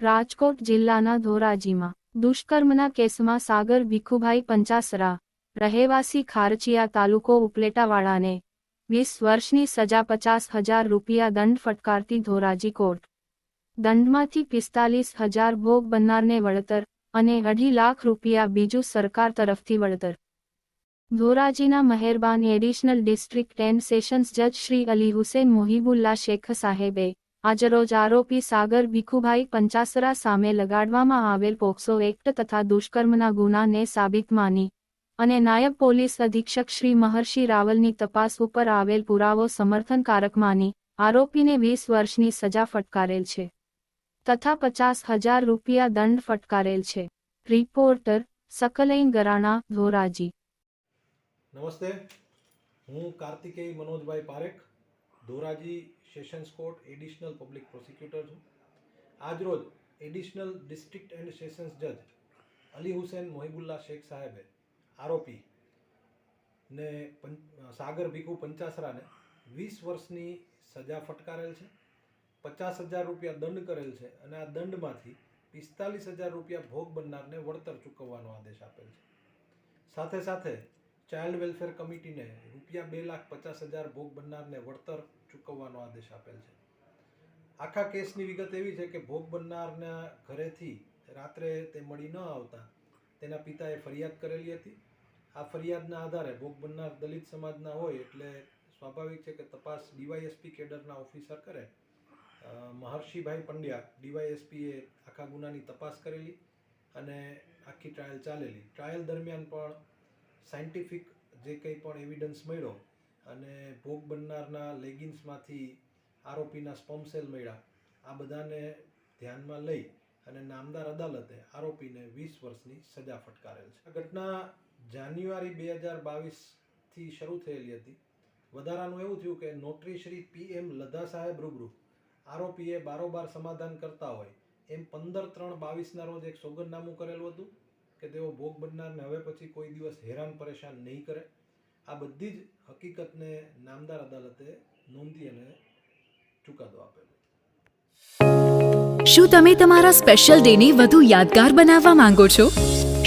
રાજકોટ જિલ્લાના ધોરાજીમાં દુષ્કર્મના કેસમાં સાગર ભીખુભાઈ પંચાસરા, રહેવાસી ખારચિયા તાલુકો ઉપલેટાવાળાને વીસ વર્ષની સજા પચાસ હજાર રૂપિયા દંડ ફટકારતી ધોરાજી કોર્ટ. દંડમાંથી પિસ્તાલીસ હજાર ભોગ બનનારને વળતર અને અઢી લાખ રૂપિયા બીજું સરકાર તરફથી વળતર. ધોરાજીના મહેરબાન એડિશનલ ડિસ્ટ્રિક્ટ એન્ડ સેશન્સ જજ શ્રી અલી હુસેન મોહિબુલ્લા શેખ સાહેબે આજરોજ આરોપી સાગર ભીખુભાઈ પંચાસરા સામે લગાડવામાં આવેલ પોક્સો એક્ટ તથા દુષ્કર્મના ગુનાને સાબિત માની અને નાયબ પોલીસ અધિક્ષક શ્રી મહર્ષિ રાવલની તપાસ ઉપર આવેલ પુરાવો સમર્થનકારક માની આરોપીને વીસ વર્ષની સજા ફટકારેલ છે તથા પચાસ હજાર રૂપિયા દંડ ફટકારેલ છે. રિપોર્ટર સકલૈન ગરાણા ધોરાજી. નમસ્તે. હું Kartikeya Manojbhai Parekh, Dhoraji sessions court additional public prosecutor છું. આજરોજ એડિશનલ ડિસ્ટ્રિક્ટ એન્ડ સેશન્સ જજ અલી હુસેન મોહિબુલ્લા શેખ સાહેબે આરોપી ને સાગર ભીખુ પંચાસરાને વીસ વર્ષની સજા ફટકારેલ છે, પચાસ હજાર રૂપિયા દંડ કરેલ છે અને આ દંડમાંથી પિસ્તાલીસ હજાર રૂપિયા ભોગ બનનારને વળતર ચૂકવવાનો આદેશ આપેલ છે. સાથે સાથે ચાઇલ્ડ વેલફેર કમિટીને રૂપિયા બે લાખ પચાસ હજાર ભોગ બનનારને વળતર ચૂકવવાનો આદેશ આપેલ છે. આખા કેસની વિગત એવી છે કે ભોગ બનનારના ઘરેથી રાત્રે તે મળી ન આવતા તેના પિતાએ ફરિયાદ કરેલી હતી. આ ફરિયાદના આધારે ભોગ બનનાર દલિત સમાજના હોય એટલે સ્વાભાવિક છે કે તપાસ ડીવાયએસપી કેડરના ઓફિસર કરે. મહર્ષિભાઈ પંડ્યા ડીવાયએસપીએ આખા ગુનાની તપાસ કરેલી અને આખી ટ્રાયલ ચાલેલી. ટ્રાયલ દરમિયાન પણ સાયન્ટિફિક જે કંઈ પણ એવિડન્સ મળ્યો અને ભોગ બનનારના લેગિન્સમાંથી આરોપીના સ્પમ મળ્યા, આ બધાને ધ્યાનમાં લઈ અને નામદાર અદાલતે આરોપીને વીસ વર્ષની સજા ફટકારેલ છે. આ ઘટના જાન્યુઆરી બે હજાર બાવીસથી શરૂ થયેલી હતી. વધારાનું એવું થયું કે નોટરી શ્રી પી એમ લધા સાહેબ રૂબરૂ આરોપીએ બારોબાર સમાધાન કરતા હોય એમ પંદર ત્રણ બાવીસના રોજ એક સોગંદનામું કરેલું હતું. કે તેઓ ભોગ બનનારને હવે પછી કોઈ દિવસ હેરાન પરેશાન નહીં કરે. આ બધી જ હકીકતને નામદાર અદાલતે નોંધી અને ચુકાદો આપેલો. શું તમે તમારા સ્પેશિયલ ડેને વધુ યાદગાર બનાવવા માંગો છો?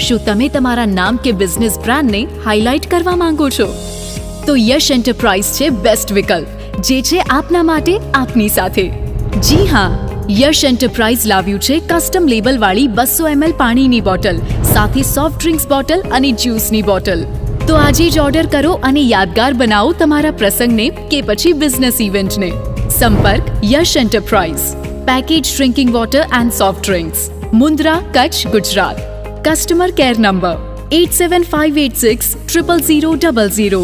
શું તમે તમારા નામ કે બિઝનેસ બ્રાન્ડને હાઇલાઇટ કરવા માંગો છો? તો યશ એન્ટરપ્રાઇઝ છે બેસ્ટ વિકલ્પ, જે છે આપના માટે આપની સાથે. જી હા યશ એન્ટરપ્રાઇઝ લાવ્યું છે કસ્ટમ લેબલવાળી બસો એમએલ પાણીની બોટલ સાથે સોફ્ટ ડ્રિંક્સ બોટલ અને જ્યુસની બોટલ તો આજે જ ઓર્ડર કરો અને યાદગાર બનાવો તમારા પ્રસંગને કે પછી બિઝનેસ ઇવેન્ટને સંપર્ક Yash enterprise package drinking water and soft drinks Mundra Kutch Gujarat customer care number eight seven five eight six triple zero double zero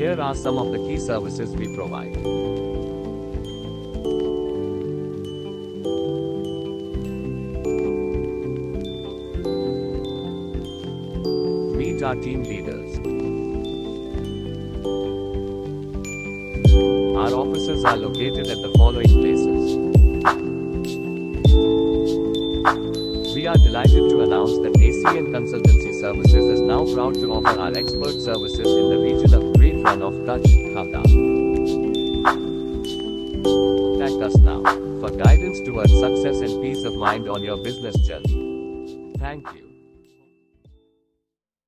Here are some of the key services we provide. Meet our team leaders. Our offices are located at the following places. We are delighted to announce that ACN Consultancy Services is now proud to offer our expert services in the region of Great Run of Kutch, Khavda. Contact us now for guidance towards success and peace of mind on your business journey. Thank you.